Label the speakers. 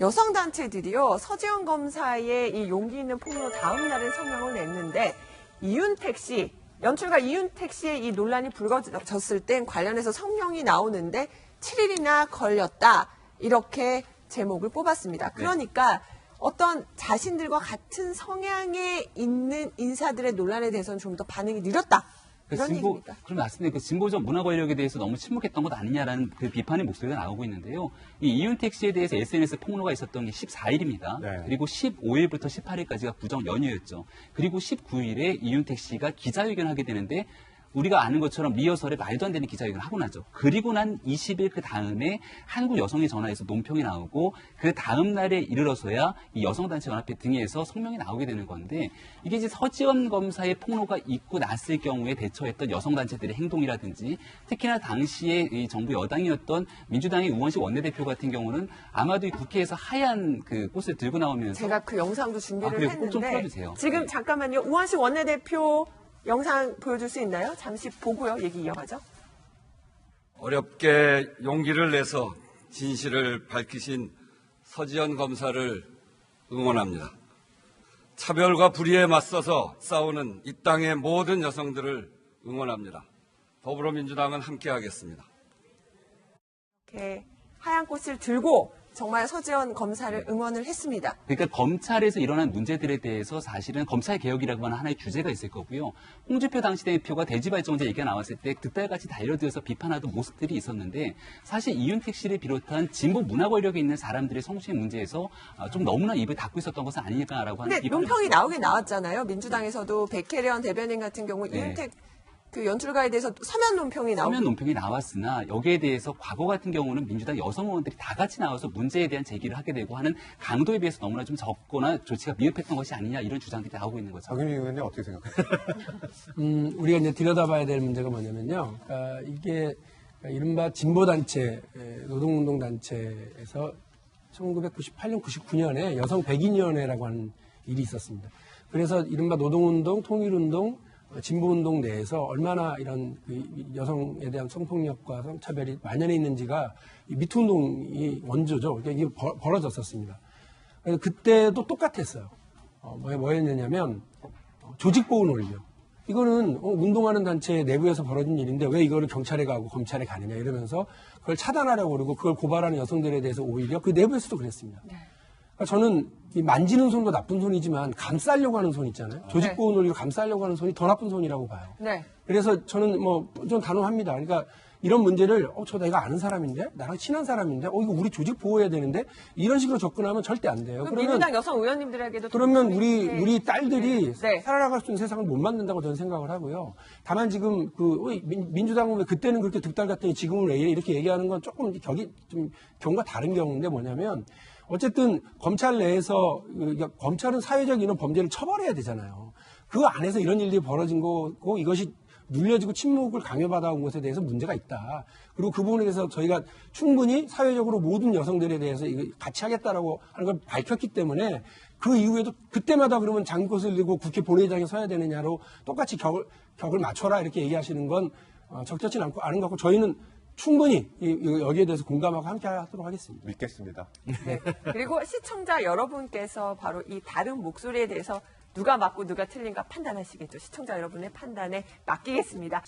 Speaker 1: 여성 단체들이요 서지현 검사의 이 용기 있는 폭로 다음 날에 성명을 냈는데 이윤택 씨 연출가 이윤택 씨의 이 논란이 불거졌을 땐 관련해서 성명이 나오는데 7일이나 걸렸다 이렇게 제목을 뽑았습니다. 그러니까 어떤 자신들과 같은 성향에 있는 인사들의 논란에 대해서는 좀 더 반응이 느렸다.
Speaker 2: 그
Speaker 1: 이런
Speaker 2: 진보,
Speaker 1: 얘기입니까?
Speaker 2: 그럼 맞습니다. 그 진보적 문화 권력에 대해서 너무 침묵했던 것 아니냐라는 그 비판의 목소리가 나오고 있는데요. 이 이윤택 씨에 대해서 SNS 폭로가 있었던 게 14일입니다.
Speaker 3: 네.
Speaker 2: 그리고 15일부터 18일까지가 구정 연휴였죠. 그리고 19일에 이윤택 씨가 기자회견을 하게 되는데 우리가 아는 것처럼 리허설에 말도 안 되는 기자회견을 하고 나죠. 그리고 난 20일 그 다음에 한국 여성의 전화에서 논평이 나오고 그 다음 날에 이르러서야 이 여성단체 연합회 등에서 성명이 나오게 되는 건데 이게 이제 서지원 검사의 폭로가 있고 났을 경우에 대처했던 여성단체들의 행동이라든지 특히나 당시에 이 정부 여당이었던 민주당의 우원식 원내대표 같은 경우는 아마도 이 국회에서 하얀 그 꽃을 들고 나오면서
Speaker 1: 제가 그 영상도
Speaker 2: 아,
Speaker 1: 준비를?
Speaker 2: 꼭좀
Speaker 1: 했는데. 지금
Speaker 2: 네.
Speaker 1: 잠깐만요. 우한식 원내대표 영상 보여줄 수 있나요? 잠시 보고요. 얘기 이어가죠.
Speaker 4: 어렵게 용기를 내서 진실을 밝히신 서지현 검사를 응원합니다. 차별과 불의에 맞서서 싸우는 이 땅의 모든 여성들을 응원합니다. 더불어민주당은 함께하겠습니다.
Speaker 1: 이렇게 하얀 꽃을 들고 정말 서지현 검사를 응원을 했습니다.
Speaker 2: 그러니까 검찰에서 일어난 문제들에 대해서 사실은 검찰 개혁이라고 하는 하나의 주제가 있을 거고요. 홍준표 당시 대표가 대지발전제 얘기가 나왔을 때 득달같이 달려들어서 비판하던 모습들이 있었는데 사실 이윤택 씨를 비롯한 진보 문화 권력에 있는 사람들의 성추행 문제에서 아, 좀 너무나 입을 닫고 있었던 것은 아닐까라고 하는
Speaker 1: 근데 논평이 나오긴 나왔잖아요. 민주당에서도 백혜련 대변인 같은 경우
Speaker 2: 네.
Speaker 1: 이윤택 그 연출가에 대해서 서면 논평이 나오고
Speaker 2: 서면 논평이 나왔으나 여기에 대해서 과거 같은 경우는 민주당 여성 의원들이 다 같이 나와서 문제에 대한 제기를 하게 되고 하는 강도에 비해서 너무나 좀 적거나 조치가 미흡했던 것이 아니냐 이런 주장들이 나오고 있는 거죠.
Speaker 3: 박윤희 의원님 어떻게 생각하세요?
Speaker 5: 음, 우리가 이제 들여다봐야 될 문제가 뭐냐면요. 아, 이게 이른바 진보단체, 에, 노동운동단체에서 1998년, 99년에 여성 백인위원회라고 하는 일이 있었습니다. 그래서 이른바 노동운동, 통일운동, 어, 진보운동 내에서 얼마나 이런 그 여성에 대한 성폭력과 성차별이 만연해 있는지가 이 미투운동이 원조죠. 그러니까 이게 벌- 벌어졌었습니다. 그래서 그때도 똑같았어요. 어, 뭐, 뭐였냐면 어, 조직보호 논리요. 이거는 어, 운동하는 단체 내부에서 벌어진 일인데 왜 이거를 경찰에 가고 검찰에 가느냐 이러면서 그걸 차단하려고 그러고 그걸 고발하는 여성들에 대해서 오히려 그 내부에서도 그랬습니다. 그러니까 저는 이 만지는 손도 나쁜 손이지만 감싸려고 하는 손 있잖아요. 조직 보호 논리로 감싸려고 하는 손이 더 나쁜 손이라고 봐요.
Speaker 1: 네.
Speaker 5: 그래서 저는 뭐 좀 단호합니다. 그러니까 이런 문제를 어 저 내가 아는 사람인데 나랑 친한 사람인데 어 이거 우리 조직 보호해야 되는데 이런 식으로 접근하면 절대 안 돼요.
Speaker 1: 그 민주당 여성 의원님들에게도
Speaker 5: 그러면
Speaker 1: 좀
Speaker 5: 우리
Speaker 1: 네.
Speaker 5: 우리 딸들이
Speaker 1: 네.
Speaker 5: 살아나갈 수 있는 세상을 못 만든다고 저는 생각을 하고요. 다만 지금 그 어, 민- 민주당은 왜 그때는 그렇게 득달 같더니 지금은 왜 이래 이렇게 얘기하는 건 조금 격이 좀 경우가 다른 경우인데 뭐냐면 어쨌든 검찰 내에서 그, 그러니까 검찰은 사회적 이런 범죄를 처벌해야 되잖아요. 그 안에서 이런 일들이 벌어진 거고 이것이 눌려지고 침묵을 강요받아 온 것에 대해서 문제가 있다. 그리고 그 부분에 대해서 저희가 충분히 사회적으로 모든 여성들에 대해서 이거 같이 하겠다라고 하는 걸 밝혔기 때문에 그 이후에도 그때마다 그러면 장꽃을 들고 국회 본회의장에 서야 되느냐로 똑같이 격을, 격을 맞춰라 이렇게 얘기하시는 건 어, 적절치 않고 않은 것 같고 저희는 충분히 여기에 대해서 공감하고 함께 하도록 하겠습니다.
Speaker 3: 믿겠습니다.
Speaker 1: 네. 그리고 시청자 여러분께서 바로 이 다른 목소리에 대해서 누가 맞고 누가 틀린가 판단하시겠죠. 시청자 여러분의 판단에 맡기겠습니다.